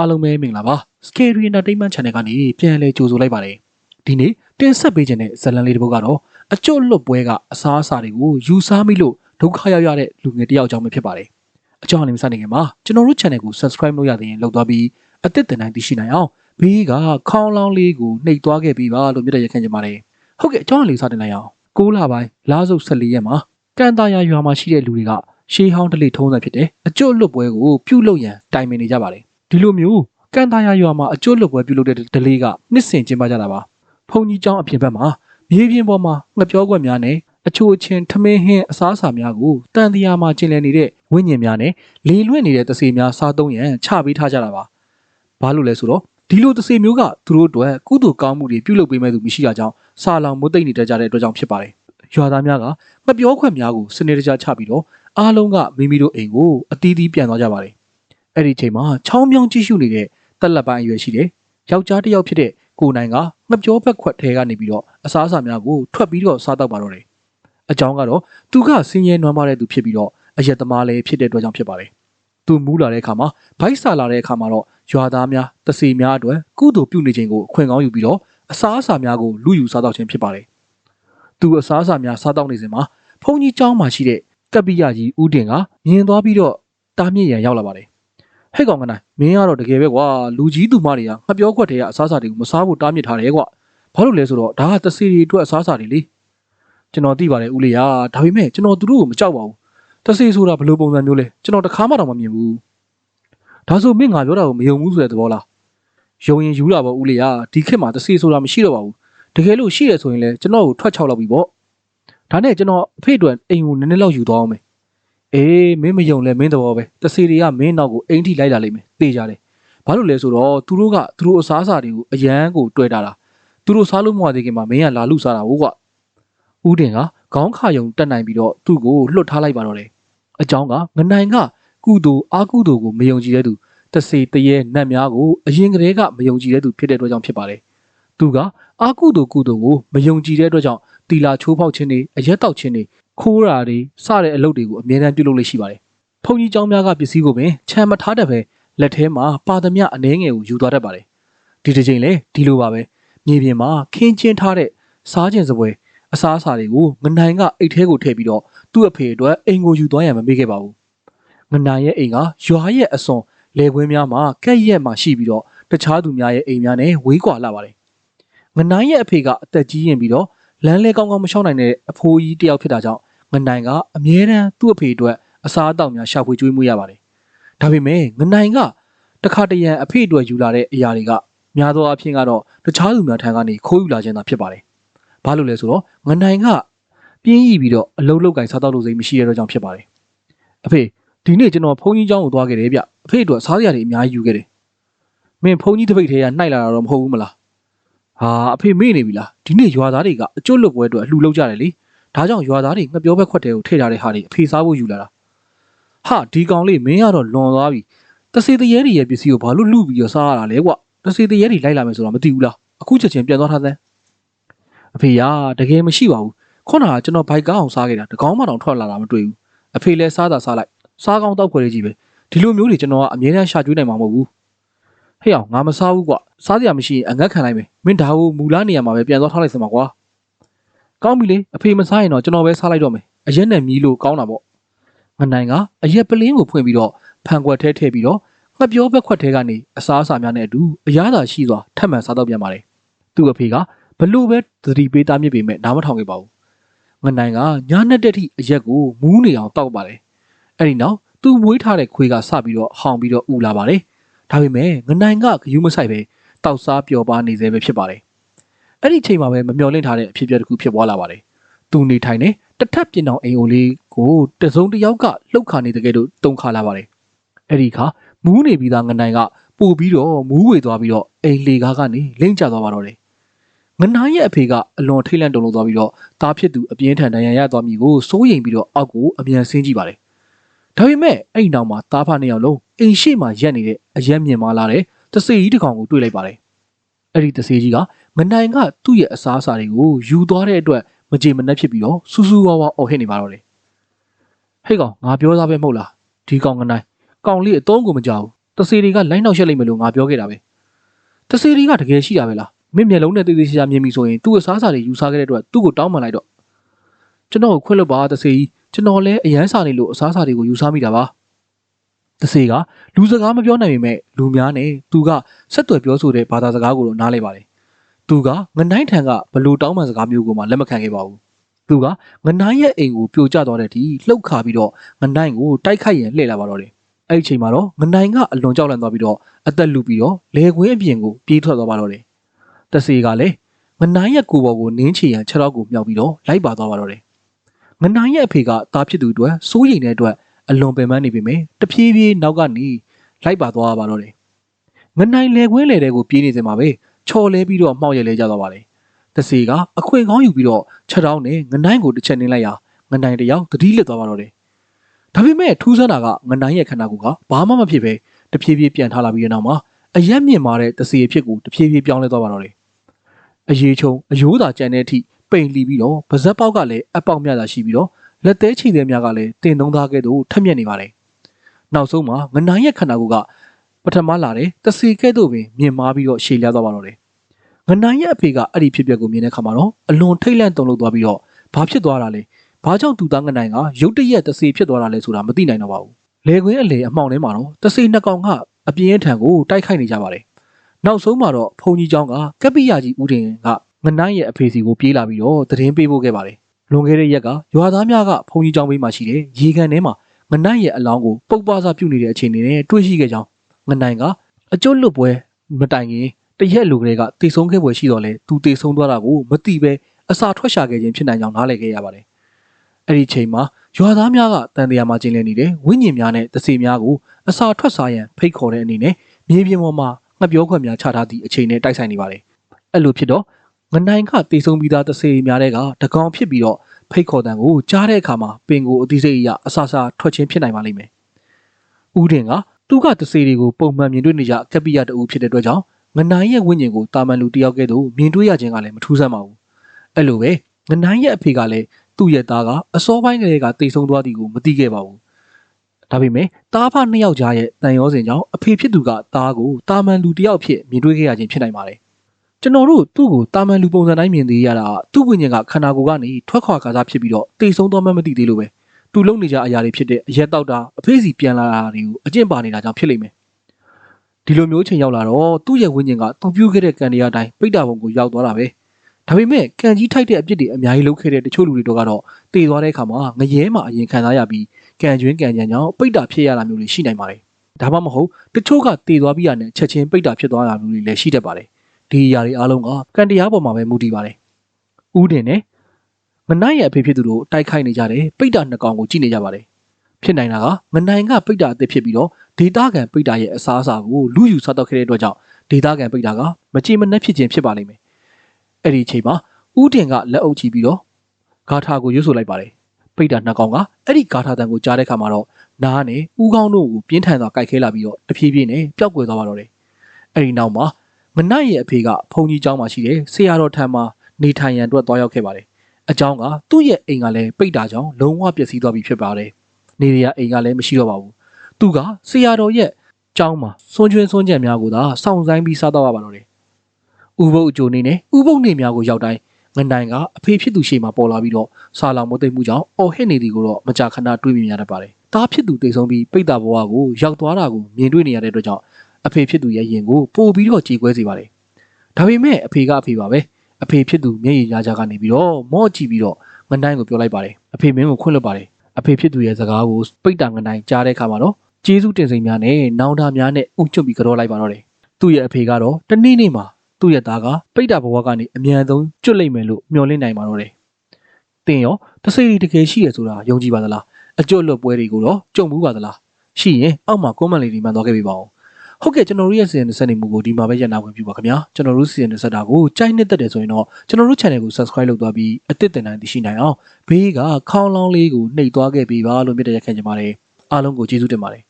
အားလုံးပဲမင်္ဂလာပါ Scary Entertainment Channel ကနေပြန်လည်ကြိုဆိုလိုက်ပါတယ်ဒီနေ့တင်ဆက်ပေးခြင်းတဲ့ဇာတ်လမ်းလေးတစ်ပုဒ်ကတော့အကျွတ်လွတ်ပွဲကအစားအစာတွေကိုယူစားမိလို့ဒုက္ခရောက်ရတဲ့လူငယ်တစ်ယောက်အကြောင်းပဲဖြစ်ပါတယ်အကြောင်းအနေနဲ့စနေခင်မှာကျွန်တော်တို့ channel ကို subscribe လုပ်ရတဲ့ရင်လုပ်သွားပြီးအသစ်တင်တိုင်းသိရှိနိုင်အောင်ဘေးကခေါင်းလောင်းလေးကိုနှိပ်သွားခဲ့ပြီးပါလို့မြတ်တဲ့ရခင်ကြပါတယ်ဟုတ်ကဲ့အကြောင်းလေးစတင်လိုက်အောင်6လပိုင်းလာစုပ်14ရက်မှာကန်တာယာရွာမှာရှိတဲ့လူတွေကရှေးဟောင်းတလေထုံးစံဖြစ်တဲ့အကျွတ်လွတ်ပွဲကိုပြုလုပ်ရန်တိုင်ပင်နေကြပါတယ် ဒီလိုမျိုးကန်တာယာရွာမှာအကျွတ်လွတ်ပွဲပြုလုပ်တဲ့ဒလေးကနှစ်ဆင်ကျင်းပကြတာပါဘုံကြီးကျောင်းအပြင်ဘက်မှာမြေပြင်ပေါ်မှာငပြောကွက်များနဲ့အချိုအချင်းထမင်းဟင်းအစားအစာများကိုတန်တရားမှာကျင်လည်နေတဲ့ဝိညာဉ်များနဲ့လေလွင့်နေတဲ့တစေများစားသုံးရန်ချပေးထားကြတာပါဘာလို့လဲဆိုတော့ဒီလိုတစေမျိုးကသူတို့အတွက်ကုသိုလ်ကောင်းမှုတွေပြုလုပ်ပေးမဲ့သူမရှိတာကြောင့်စာလောင်မွတ်သိမ့်နေတတ်ကြတဲ့အတွက်ကြောင့်ဖြစ်ပါတယ်ရွာသားများကမပြောခွက်များကိုစနေတကျချပြီးတော့အားလုံးကမိမိတို့အိမ်ကိုအတီးတီးပြန်သွားကြပါတယ် အဲ့ဒီအချိန်မှာချောင်းမြောင်းကြည့်ရှုနေတဲ့တက်လက်ပိုင်းအရွယ်ရှိတယ်ယောက်ျားတစ်ယောက်ဖြစ်တဲ့ကိုနိုင်ကငပြောဘက်ခွက်ထဲကနေပြီးတော့အစားအစာများကိုထွက်ပြီးတော့စားတော့ပါတော့တယ်အကြောင်းကတော့သူကစင်းရဲနွမ်းပါတဲ့သူဖြစ်ပြီးတော့အရက်သမားလည်းဖြစ်တဲ့အတွက်ကြောင့်ဖြစ်ပါတယ်သူမူးလာတဲ့အခါမှာဘိုက်စာလာတဲ့အခါမှာတော့ရွာသားများတစီများအတွက်ကုသိုလ်ပြုနေခြင်းကိုအခွင့်ကောင်းယူပြီးတော့အစားအစာများကိုလူယူစားတော့ခြင်းဖြစ်ပါတယ်သူအစားအစာများစားတော့နေစဉ်မှာဘုန်းကြီးကျောင်းမှာရှိတဲ့ကပ္ပိယကြီးဦးတင်ကမြင်သွားပြီးတော့တားမြင့်ရန်ရောက်လာပါတယ် ဟဲ့ကောင်ကနိုင်မင်းကတော့တကယ်ပဲကွာလူကြီးသူမတွေကငပြောခွက်တဲ့အစားအစာတွေကိုမစားဖို့တားမြစ်ထားတယ်ကွာဘာလို့လဲဆိုတော့ဒါကတစီတွေအတွက်အစားအစာတွေလေကျွန်တော်သိပါတယ်ဦးလေးရာဒါပေမဲ့ကျွန်တော်သူတို့ကိုမကြောက်ပါဘူးတစီဆိုတာဘယ်လိုပုံစံမျိုးလဲကျွန်တော်တခါမှတော့မမြင်ဘူးဒါဆိုမင်းငါပြောတာကိုမယုံဘူးဆိုတဲ့သဘောလားယုံရင်ယူတာပေါ့ဦးလေးရာဒီခေတ်မှာတစီဆိုတာမရှိတော့ပါဘူးတကယ်လို့ရှိရဆိုရင်လည်းကျွန်တော်ကိုထွက်ချောက်လောက်ပြီပေါ့ဒါနဲ့ကျွန်တော်အဖေအတွက်အိမ်ကိုနည်းနည်းလောက်ယူသွားအောင်မယ် အေးမင်းမယုံလဲမင်းသဘောပဲတစီတွေကမင်းနောက်ကိုအိမ်ထိလိုက်လာလိမ့်မယ်သိကြတယ်ဘာလို့လဲဆိုတော့သူတို့ကသူတို့အစားအစာတွေကိုအရန်ကိုတွေ့တာလားသူတို့စားလို့မရသေးခင်မှာမင်းကလာလူစားတာဟုတ်ကွာဦးတင်ကခေါင်းခါယုံတက်နိုင်ပြီးတော့သူ့ကိုလွတ်ထားလိုက်ပါတော့တယ်အကြောင်းကငနိုင်ကကုသိုလ်အာကုသိုလ်ကိုမယုံကြည်တဲ့သူတစီတရေနတ်များကိုအရင်ကတည်းကမယုံကြည်တဲ့သူဖြစ်တဲ့အတွက်ကြောင့်ဖြစ်ပါတယ်သူကအာကုသိုလ်ကုသိုလ်ကိုမယုံကြည်တဲ့အတွက်ကြောင့်တီလာချိုးဖောက်ခြင်းတွေအရက်တောက်ခြင်းတွေ ခိုးရာတွေစတဲ့အလုပ်တွေကိုအမြဲတမ်းပြုလုပ်လို့ရှိပါတယ်။ဘုံကြီးเจ้าများကပစ္စည်းကိုပင်ခြံမထားတတ်ပဲလက်ထဲမှာပါသမျှအနှဲငယ်ကိုယူသွားတတ်ပါတယ်။ဒီတစ်ချိန်လေဒီလိုပါပဲ။မြေပြင်မှာခင်းချင်းထားတဲ့စားကျင်စပွဲအစားအစာတွေကိုငနိုင်ကအိတ်ထဲကိုထည့်ပြီးတော့သူ့အဖေအတွက်အိမ်ကိုယူသွားရန်မမေ့ခဲ့ပါဘူး။ငနိုင်ရဲ့အိမ်ကရွာရဲ့အစွန်လေခွင်းများမှာကက်ရက်မှာရှိပြီးတော့တခြားသူများရဲ့အိမ်များနဲ့ဝေးကွာလာပါတယ်။ငနိုင်ရဲ့အဖေကအသက်ကြီးရင်ပြီးတော့လမ်းလဲကောင်းကောင်းမရှောင်နိုင်တဲ့အဖိုးကြီးတယောက်ဖြစ်တာကြောင့် ငနိုင်ကအမြဲတမ်းသူ့အဖေအတွက်အစားအသောက်များရှာဖွေကြွေးမှုရပါတယ်။ဒါပေမဲ့ငနိုင်ကတခါတရံအဖေအတွက်ယူလာတဲ့အရာတွေကများသောအားဖြင့်ကတော့တခြားသူများထံကနေခိုးယူလာခြင်းသာဖြစ်ပါတယ်။ဘာလို့လဲဆိုတော့ငနိုင်ကပြင်းရည်ပြီးတော့အလုံးလောက်ကင်စားတော့လို့စိတ်မရှိရတော့ကြောင့်ဖြစ်ပါတယ်။အဖေဒီနေ့ကျွန်တော်ဖုန်းကြီးเจ้าကိုသွားခဲ့တယ်ဗျ။အဖေအတွက်စားစရာတွေအများကြီးယူခဲ့တယ်။မင်းဖုန်းကြီးတစ်ပိတ်ထဲကနှိုက်လာတာတော့မဟုတ်ဘူးမလား။ဟာအဖေမေ့နေပြီလား။ဒီနေ့ရွာသားတွေကအကျွတ်လွတ်ပွဲအတွက်အလှူလုပ်ကြတယ်လေ။ ဒါကြောင့်ရွာသားတွေငပြောဘက်ခွက်တဲကိုထည့်ထားတဲ့ဟာတွေအဖေစားဖို့ယူလာတာဟာဒီကောင်လေးမင်းကတော့လွန်သွားပြီတစေတရေတွေရဲ့ပစ္စည်းကိုဘာလို့လူပြီးတော့စားရတာလဲကွတစေတရေတွေလိုက်လာမယ်ဆိုတော့မသိဘူးလားအခုချက်ချင်းပြန်သွားထားတဲ့အဖေရာတကယ်မရှိပါဘူးခုနကကျွန်တော်ဘိုက်ကားအောင်စားခဲ့တာတကောင်မှတော့ထွက်လာတာမတွေ့ဘူးအဖေလည်းစားတာစားလိုက်စားကောင်းတော့ခွဲလေးကြီးပဲဒီလိုမျိုးတွေကျွန်တော်ကအမြဲတမ်းရှာကျွေးနိုင်မှာမဟုတ်ဘူးဟေ့အောင်ငါမစားဘူးကွစားစရာမရှိရင်အငတ်ခံလိုက်မယ်မင်းဒါကိုမူလာနေရမှာပဲပြန်သွားထားလိုက်စမှာကွာ ကောင်းပြီလေအဖေမစားရင်တော့ကျွန်တော်ပဲစားလိုက်တော့မယ်အရက်နဲ့မြည်လို့ကောင်းတာပေါ့ငနိုင်ကအရက်ပလင်းကိုဖွင့်ပြီးတော့ဖန်ခွက်ထဲထည့်ပြီးတော့ငှက်ပြောဘက်ခွက်ထဲကနေအစားအစာများနဲ့အတူအရသာရှိစွာထပ်မံစားတော့ပြန်ပါတယ်သူ့အဖေကဘလို့ပဲသတိပေးသားမြစ်ပေမဲ့နားမထောင်ခဲ့ပါဘူးငနိုင်ကညာနဲ့တက်ထိအရက်ကိုမူးနေအောင်တောက်ပါတယ်အဲ့ဒီနောက်သူမွေးထားတဲ့ခွေးကစပြီးတော့ဟောင်ပြီးတော့ဥလာပါတယ်ဒါပေမဲ့ငနိုင်ကဂယူးမဆိုင်ပဲတောက်စားပျော်ပါနေသေးပဲဖြစ်ပါတယ် အဲ့ဒီချိန်မှာပဲမမျော်လင့်ထားတဲ့အဖြစ်အပျက်တစ်ခုဖြစ်ပွားလာပါတယ်။သူနေထိုင်နေတထက်ပြင်အောင်အိမ်အိုလေးကိုတစုံတစ်ယောက်ကလှုပ်ခါနေတဲ့ကဲ့သို့တုံခါလာပါတယ်။အဲ့ဒီခါမူးနေပြီးသားငနိုင်ကပို့ပြီးတော့မူးဝေသွားပြီးတော့အိမ်လေကားကနေလိမ့်ကျသွားပါတော့တယ်။ငနိုင်ရဲ့အဖေကအလွန်ထိတ်လန့်တုန်လှုပ်သွားပြီးတော့တားဖြစ်သူအပြင်းထန်ဒဏ်ရာရသွားမိကိုစိုးရိမ်ပြီးတော့အောက်ကိုအမြန်ဆင်းကြည့်ပါတယ်။ဒါပေမဲ့အဲ့ဒီနောက်မှာတားဖနှစ်ယောက်လုံးအိမ်ရှိမှရက်နေတဲ့အရက်မြင်မာလာတဲ့တစေကြီးတစ်ကောင်ကိုတွေ့လိုက်ပါတယ်။အဲ့ဒီတစေကြီးက မနိုင်ကသူ့ရဲ့အစားအစာတွေကိုယူသွားတဲ့အတွက်မကြေမနက်ဖြစ်ပြီးတော့စူးစူးဝါးဝါအော်ဟစ်နေပါတော့တယ်ဟဲ့ကောင်ငါပြောသားပဲမဟုတ်လားဒီကောင်ကနိုင်ကောင်လေးအတုံးကိုမကြောက်ဘူးတစေတွေကလိုင်းနောက်ရှက်လိုက်မယ်လို့ငါပြောခဲ့တာပဲတစေတွေကတကယ်ရှိတာပဲလားမင်းမျက်လုံးနဲ့တေးသေးချာချာမြင်ပြီဆိုရင်သူ့အစားအစာတွေယူစားခဲ့တဲ့အတွက်သူ့ကိုတောင်းပန်လိုက်တော့ကျွန်တော်ကိုခွင့်လွှတ်ပါတစေကြီးကျွန်တော်လည်းအရန်စာနေလို့အစားအစာတွေကိုယူစားမိတာပါတစေကလူစကားမပြောနိုင်ပေမဲ့လူများနဲ့သူကဆက်သွယ်ပြောဆိုတဲ့ဘာသာစကားကိုတော့နားလဲပါတယ် သူကငနိုင်ထံကဘလို့တောင်းပန်စကားမျိုးကိုမှလက်မခံခဲ့ပါဘူးသူကငနိုင်ရဲ့အိမ်ကိုပြိုကျသွားတဲ့အထိလှုပ်ခါပြီးတော့ငနိုင်ကိုတိုက်ခိုက်ရင်လှည့်လာပါတော့တယ်အဲ့ဒီအချိန်မှာတော့ငနိုင်ကအလွန်ကြောက်လန့်သွားပြီးတော့အသက်လူပြီးတော့လေခွင်းအပြင်ကိုပြေးထွက်သွားပါတော့တယ်တစေကလည်းငနိုင်ရဲ့ကိုယ်ပေါ်ကိုနင်းချီရန်ခြေထောက်ကိုမြောက်ပြီးတော့လိုက်ပါသွားပါတော့တယ်ငနိုင်ရဲ့အဖေကတားဖြစ်သူအတွက်စိုးရိမ်တဲ့အတွက်အလွန်ပင်ပန်းနေပေမဲ့တဖြည်းဖြည်းနောက်ကနေလိုက်ပါသွားပါတော့တယ်ငနိုင်လေခွင်းလေတဲ့ကိုပြေးနေစင်မှာပဲ ချော်လဲပြီးတော့မှောက်ရလဲကြသွားပါလေတစေကအခွင့်ကောင်းယူပြီးတော့ချက်တောင်းနဲ့ငနိုင်ကိုတစ်ချက်နင်းလိုက်ရာငနိုင်တယောက်တတိလစ်သွားပါတော့တယ်ဒါပေမဲ့ထူးဆန်းတာကငနိုင်ရဲ့ခန္ဓာကိုယ်ကဘာမှမဖြစ်ပဲတဖြည်းဖြည်းပြန်ထားလာပြီးတဲ့နောက်မှာအရက်မြင့်မာတဲ့တစေအဖြစ်ကိုတဖြည်းဖြည်းပြောင်းလဲသွားပါတော့တယ်အရေးချုံအယိုးသာကြံတဲ့အထိပိန်လီပြီးတော့ပါဇက်ပေါက်ကလည်းအပေါက်မြတာရှိပြီးတော့လက်သေးချီတဲ့များကလည်းတင်သုံးသားကဲ့သို့ထက်မြက်နေပါတယ်နောက်ဆုံးမှာငနိုင်ရဲ့ခန္ဓာကိုယ်က ပထမလာတဲ့တစေကဲ့သို့ပင်မြင်မာပြီးတော့ရှည်လျားသွားပါတော့တယ်ငနိုင်ရဲ့အဖေကအဲ့ဒီဖြစ်ပျက်ကိုမြင်တဲ့အခါမှာတော့အလွန်ထိတ်လန့်တုန်လှုပ်သွားပြီးတော့ဘာဖြစ်သွားတာလဲဘာကြောင့်သူသားငနိုင်ကရုတ်တရက်တစေဖြစ်သွားတာလဲဆိုတာမသိနိုင်တော့ပါဘူးလေကွင်းအလေအမှောင်ထဲမှာတော့တစေနှစ်ကောင်ကအပြင်းအထန်ကိုတိုက်ခိုက်နေကြပါတယ်နောက်ဆုံးမှာတော့ဖုန်ကြီးเจ้าကကပ္ပိယကြီးဦးတင်ကငနိုင်ရဲ့အဖေစီကိုပြေးလာပြီးတော့သတင်းပေးဖို့ခဲ့ပါတယ်လွန်ခဲ့တဲ့ရက်ကရွာသားများကဖုန်ကြီးเจ้าဘေးမှာရှိတဲ့ရေကန်ထဲမှာငနိုင်ရဲ့အလောင်းကိုပုတ်ပါစားပြုတ်နေတဲ့အခြေအနေနဲ့တွေ့ရှိခဲ့ကြောင်း ငနိုင်ကအကျွတ်လွတ်ပွဲမတိုင်ခင်တရက်လူကလေးကတေဆုံးခဲ့ပွဲရှိတော့လဲသူတေဆုံးသွားတာကိုမသိပဲအစာထွက်ရှာခဲ့ခြင်းဖြစ်နိုင်ကြောင်းနားလည်ခဲ့ရပါတယ်။အဲ့ဒီချိန်မှာရွာသားများကတန်တရားမှာကျင်းလည်နေတဲ့ဝိညာဉ်များနဲ့တစေများကိုအစာထွက်စားရန်ဖိတ်ခေါ်တဲ့အနေနဲ့မြေပြင်ပေါ်မှာငှက်ပြောခွက်များချထားသည့်အချိန်နဲ့တိုက်ဆိုင်နေပါတယ်။အဲ့လိုဖြစ်တော့ငနိုင်ကတေဆုံးပြီးသားတစေများတဲ့ကတကောင်ဖြစ်ပြီးတော့ဖိတ်ခေါ်တန်ကိုကြားတဲ့အခါမှာပင်ကိုအသိစိတ်အရအစာစာထွက်ခြင်းဖြစ်နိုင်ပါလိမ့်မယ်။ဦးတင်က သူကတစေတွေကိုပုံမှန်မြင်တွေ့နေကြကပ္ပိယတူဖြစ်တဲ့အတွက်ကြောင့်ငနိုင်ရဲ့ဝိညာဉ်ကိုတာမန်လူတယောက်ကဲ့သို့မြင်တွေ့ရခြင်းကလည်းမထူးဆန်းပါဘူးအဲ့လိုပဲငနိုင်ရဲ့အဖေကလည်းသူ့ရဲ့သားကအစောပိုင်းကလေးကတိတ်ဆုံးသွားသည်ကိုမသိခဲ့ပါဘူးဒါပေမဲ့သားဖနှစ်ယောက်ကြားရဲ့တန်ရောစင်ကြောင့်အဖေဖြစ်သူကသားကိုတာမန်လူတယောက်ဖြစ်မြင်တွေ့ခဲ့ရခြင်းဖြစ်နိုင်ပါတယ်ကျွန်တော်တို့သူ့ကိုတာမန်လူပုံစံတိုင်းမြင်သေးရတာသူ့ဝိညာဉ်ကခန္ဓာကိုယ်ကနေထွက်ခွာကားစားဖြစ်ပြီးတော့တိတ်ဆုံးသွားမှမသိသေးလို့ပဲ သူလုံနေကြအရာတွေဖြစ်တဲ့အရက်တောက်တာအဖေးစီပြန်လာတာတွေကိုအကျင့်ပါနေတာကြောင့်ဖြစ်လိမ့်မယ်ဒီလိုမျိုးချိန်ရောက်လာတော့သူ့ရဲ့ဝိညာဉ်ကသူပြုတ်ခဲ့တဲ့ကံတရားတိုင်းပိဋ္ဌာဘုံကိုရောက်သွားတာပဲဒါပေမဲ့ကံကြီးထိုက်တဲ့အပြစ်တွေအများကြီးလုပ်ခဲ့တဲ့တချို့လူတွေတော့ကတော့တည်သွားတဲ့အခါမှာငရဲမှာအရင်ခံစားရပြီးကံကျွင်းကံကြံကြောင့်ပိဋ္ဌာဖြစ်ရတာမျိုးတွေရှိနိုင်ပါတယ်ဒါမှမဟုတ်တချို့ကတည်သွားပြီးရတဲ့ချက်ချင်းပိဋ္ဌာဖြစ်သွားတာမျိုးတွေလည်းရှိတတ်ပါတယ်ဒီအရာတွေအားလုံးကကံတရားပေါ်မှာပဲမူတည်ပါတယ်ဥဒင်နဲ့ မနိုင်ရဲ့အဖေဖြစ်သူတို့တိုက်ခိုက်နေကြတဲ့ပိဋ္ဌာနှစ်ကောင်ကိုကြည့်နေကြပါတယ်ဖြစ်နိုင်တာကမနိုင်ကပိဋ္ဌာအသစ်ဖြစ်ပြီးတော့ဒေတာကန်ပိဋ္ဌာရဲ့အစားအစာကိုလူယူစားတော့ခဲ့တဲ့အတွက်ကြောင့်ဒေတာကန်ပိဋ္ဌာကမကြည်မနှက်ဖြစ်ခြင်းဖြစ်ပါလိမ့်မယ်အဲ့ဒီအချိန်မှာဥတင်ကလက်အုပ်ချပြီးတော့ဂါထာကိုရွတ်ဆိုလိုက်ပါတယ်ပိဋ္ဌာနှစ်ကောင်ကအဲ့ဒီဂါထာတန်ကိုကြားတဲ့ခါမှာတော့နားနဲ့ဥကောင်းတို့ကိုပြင်းထန်စွာကြိုက်ခဲလာပြီးတော့တဖြည်းဖြည်းနဲ့ပျောက်ကွယ်သွားပါတော့တယ်အဲ့ဒီနောက်မှာမနတ်ရဲ့အဖေကဘုံကြီးကျောင်းမှာရှိတဲ့ဆရာတော်ထံမှာနေထိုင်ရန်အတွက်သွားရောက်ခဲ့ပါတယ် အကြောင်းကသူ့ရဲ့အိမ်ကလည်းပိတ်တာကြောင့်လုံးဝပျက်စီးသွားပြီဖြစ်ပါတယ်နေရအိမ်ကလည်းမရှိတော့ပါဘူးသူကဆရာတော်ရဲ့ကျောင်းမှာစွန့်ချွင်းစွန့်ကြံများကိုသာစောင့်ဆိုင်ပြီးစားတော့ရပါတော့တယ်ဥပုပ်အကျိုးနေနဲ့ဥပုပ်နေများကိုရောက်တိုင်းငနိုင်ကအဖေဖြစ်သူရှေ့မှာပေါ်လာပြီးတော့ဆာလောင်မသိမှုကြောင့်အော်ဟစ်နေသည်ကိုတော့မကြာခဏတွေးမြင်ရတတ်ပါတယ်တားဖြစ်သူတိတ်ဆုံးပြီးပိတ်တာဘဝကိုရောက်သွားတာကိုမြင်တွေ့နေရတဲ့အတွက်ကြောင့်အဖေဖြစ်သူရဲ့ရင်ကိုပို့ပြီးတော့ကြေကွဲစေပါတယ်ဒါပေမဲ့အဖေကအဖေပါပဲ အဖေဖြစ်သူမျက်ရည်ရကြကနေပြီးတော့မော့ကြည့်ပြီးတော့ငနိုင်ကိုပြောလိုက်ပါတယ်အဖေမင်းကိုခွင့်လွှတ်ပါတယ်အဖေဖြစ်သူရဲ့စကားကိုပိတ်တာငနိုင်ကြားတဲ့အခါမှာတော့ကျေးဇူးတင်စိမ်များနဲ့နောင်တများနဲ့ဥချွတ်ပြီးကြောလိုက်ပါတော့တယ်သူ့ရဲ့အဖေကတော့တနေ့နေ့မှာသူ့ရဲ့သားကပိတ်တာဘဝကနေအမြန်ဆုံးကျွတ်လိမ့်မယ်လို့မျှော်လင့်နိုင်ပါတော့တယ်တင်ရောတစိရီတကယ်ရှိရဆိုတာယုံကြည်ပါသလားအကျွတ်လွတ်ပွဲတွေကိုတော့ကြုံမှုပါသလားရှိရင်အောက်မှာ comment လေးဒီမှန်သွားခဲ့ပြီပါအောင် ဟုတ်ကဲ့ကျွန်တော်တို့ရဲ့စီစဉ်ဆက်နေမှုကိုဒီမှာပဲရနာဝင်ပြပါခင်ဗျာကျွန်တော်တို့စီစဉ်ဆက်တာကိုကြိုက်နှစ်သက်တယ်ဆိုရင်တော့ကျွန်တော်တို့ channel ကို subscribe လုပ်သွားပြီးအသစ်တင်တိုင်းသိရှိနိုင်အောင်ဘေးကခေါင်းလောင်းလေးကိုနှိပ်သွားခဲ့ပေးပါလို့မြတ်တဲ့ရက်ခံကြပါတယ်အားလုံးကိုကျေးဇူးတင်ပါတယ်